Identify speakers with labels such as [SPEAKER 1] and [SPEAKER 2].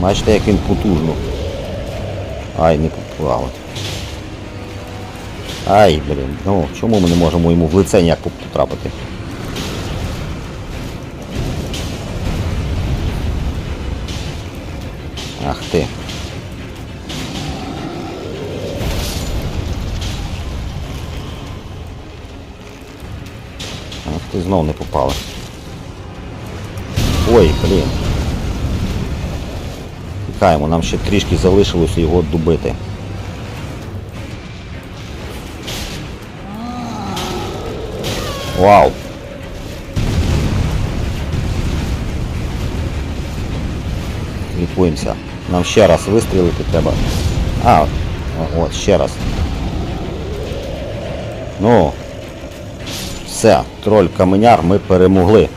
[SPEAKER 1] Бачите, як він потужно. Ай, не попав. Ай, блін, ну чому ми не можемо йому в лице ніяк потрапити? Ах ти. Ах ти знов не попали. Ой, блін. Тікаємо, нам ще трішки залишилося його добити. Вау! Лікуємося. Нам ще раз вистрілити треба. А, от, ще раз. Ну. Все, троль каменяр ми перемогли.